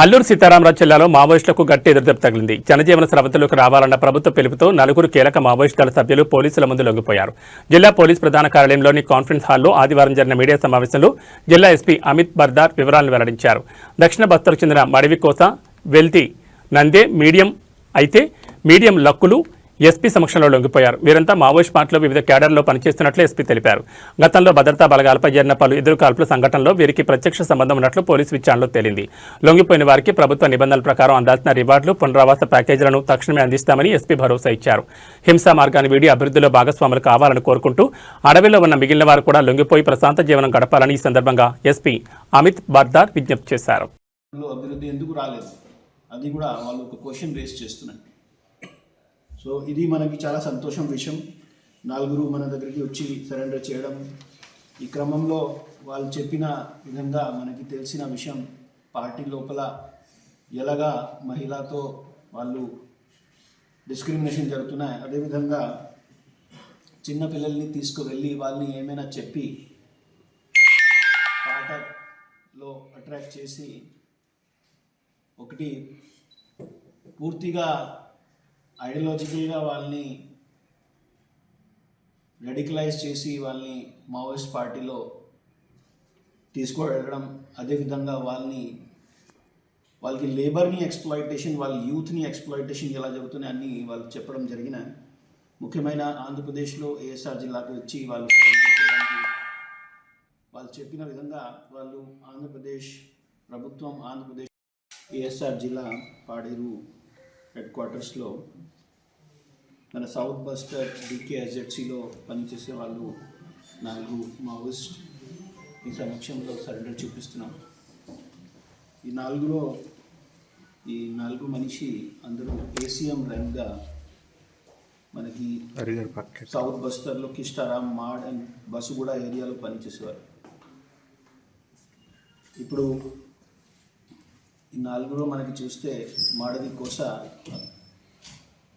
అల్లూరు సీతారామరాజు జిల్లాలో మావోయిస్టులకు గట్టి ఎదురుదెబ్బ తగిలింది. జనజీవన స్రవంతిలోకి రావాలన్న ప్రభుత్వ పిలుపుతో నలుగురు కీలక మావోయిస్టు దళ సభ్యులు పోలీసుల ముందు లొంగిపోయారు. జిల్లా పోలీస్ ప్రధాన కార్యాలయంలోని కాన్ఫరెన్స్ హాల్లో ఆదివారం జరిగిన మీడియా సమావేశంలో జిల్లా ఎస్పీ అమిత్ బర్దార్ వివరాలను వెల్లడించారు. దక్షిణ బస్తర్కు చెందిన మడివికోస వెల్తి నందే మీడియం అయితే మీడియం లక్కులు ఎస్పీ సమక్షంలో లొంగిపోయారు. వీరంతా మావోయిస్ట్ పార్టీలో వివిధ కేడర్లో పనిచేస్తున్నట్లు ఎస్పీ తెలిపారు. గతంలో భద్రతా బలగాలపై జరిగిన పలు ఎదురుకాల్పుల సంఘటనలో వీరికి ప్రత్యక్ష సంబంధం ఉన్నట్లు పోలీసు విచారణలో తేలింది. లొంగిపోయిన వారికి ప్రభుత్వ నిబంధనల ప్రకారం అందాల్సిన రివార్డులు పునరావాస ప్యాకేజీలను తక్షణమే అందిస్తామని ఎస్పీ భరోసా ఇచ్చారు. హింసా మార్గాన్ని వీడి అభివృద్ధిలో భాగస్వాములు కావాలని కోరుకుంటూ అడవిలో ఉన్న మిగిలిన వారు కూడా లొంగిపోయి ప్రశాంత జీవనం గడపాలని ఈ సందర్భంగా ఎస్పీ అమిత్ బర్దార్ విజ్ఞప్తి చేశారు. అభివృద్ధి ఎందుకు రాలేదు? అది కూడా వాళ్ళు ఒక క్వశ్చన్ రేస్ చేస్తున్నారు సో ఇది మనకి చాలా సంతోషం విషయం. నలుగురు మన దగ్గరికి వచ్చి సరెండర్ చేయడం. ఈ క్రమంలో వాళ్ళు చెప్పిన విధంగా మనకి తెలిసిన విషయం పార్టీ లోపల ఎలాగా మహిళతో వాళ్ళు డిస్క్రిమినేషన్ జరుగుతున్నాయి. అదేవిధంగా చిన్నపిల్లల్ని తీసుకువెళ్ళి వాళ్ళని ఏమైనా చెప్పి పాటలో అట్రాక్ట్ చేసి ఒకటి పూర్తిగా ఐడియాలజికల్గా వాళ్ళని రెడికలైజ్ చేసి వాళ్ళని మావోయిస్ట్ పార్టీలో తీసుకువెళ్ళడం అదేవిధంగా వాళ్ళని వాళ్ళకి లేబర్ని ఎక్స్ప్లాయిటేషన్ వాళ్ళ యూత్ని ఎక్స్ప్లాయిటేషన్ ఎలా జరుగుతున్నాయి అన్ని వాళ్ళు చెప్పడం జరిగిన ముఖ్యమైన ఆంధ్రప్రదేశ్లో ఏఎస్ఆర్ జిల్లాకు వచ్చి వాళ్ళు వాళ్ళు చెప్పిన విధంగా వాళ్ళు ఆంధ్రప్రదేశ్ ప్రభుత్వం ఆంధ్రప్రదేశ్ ఏఎస్ఆర్ జిల్లా పాడేరు. హెడ్ క్వార్టర్స్లో మన సౌత్ బస్టర్ డికేఎస్జెడ్సీలో పనిచేసే వాళ్ళు నాలుగు మావోయిస్ట్ ఈ సమక్షంలో సరెండర్ చూపిస్తున్నాం. ఈ నాలుగులో ఈ నాలుగు మనిషి అందరూ ఏసీఎం ర్యాంక్గా మనకి సౌత్ బస్తర్లో కిష్టారాం మాడ్ అండ్ బసుగూడ ఏరియాలో పనిచేసేవారు. ఇప్పుడు ఈ నాలుగులో మనకి చూస్తే మాడది కోస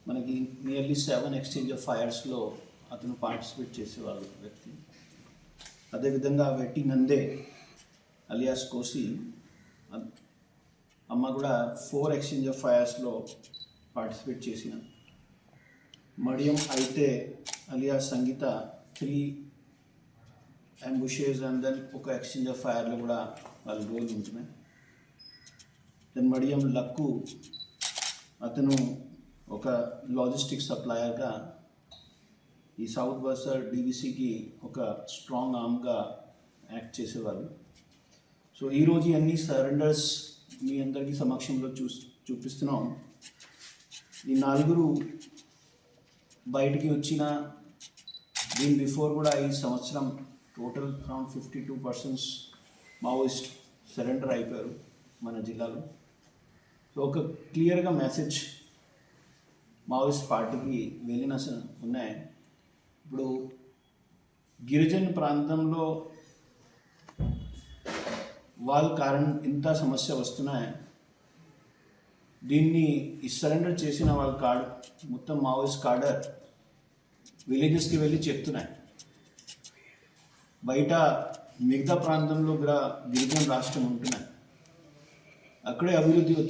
మనకి నియర్లీ సెవెన్ ఎక్స్చేంజ్ ఆఫ్ ఫైర్స్లో అతను పార్టిసిపేట్ చేసేవాడు వ్యక్తి. అదేవిధంగా వెట్టి నందే అలియాస్ కోసి అమ్మ కూడా ఫోర్ ఎక్స్చేంజ్ ఆఫ్ ఫైర్స్లో పార్టిసిపేట్ చేసిన. మడియం అయితే alias Sangeetha three ambushes and then ఒక ఎక్స్చేంజ్ ఆఫ్ ఫైర్లో కూడా వాళ్ళ రోల్ ఉంటున్నాయి దెన్ మడియం లక్కు అతను ఒక లాజిస్టిక్ సప్లయర్గా ఈ సౌత్ బస్టర్ డీవీసీకి ఒక స్ట్రాంగ్ ఆర్మ్గా యాక్ట్ చేసేవారు. సో ఈరోజు అన్ని సరెండర్స్ మీ అందరికీ సమక్షంలో చూ చూపిస్తున్నాం. ఈ నలుగురు బయటికి వచ్చిన దీని బిఫోర్ కూడా ఈ సంవత్సరం total around fifty two persons Maoist surrender అయిపోయారు మన జిల్లాలో. ఒక క్లియర్గా మెసేజ్ మావోయిస్ట్ పార్టీకి వెళ్ళిన స- ఉన్నాయి. ఇప్పుడు గిరిజన ప్రాంతంలో వాళ్ళ కారణం ఇంత సమస్య వస్తున్నాయి. దీన్ని ఈ సరెండర్ చేసిన వాళ్ళ కార్డ్ మొత్తం మావోయిస్ట్ కార్డర్ విలేజెస్కి వెళ్ళి చెప్తున్నాయి. బయట మిగతా ప్రాంతంలో కూడా గిరిజన రాష్ట్రం ఉంటున్నాయి. అక్కడే అభివృద్ధి వచ్చి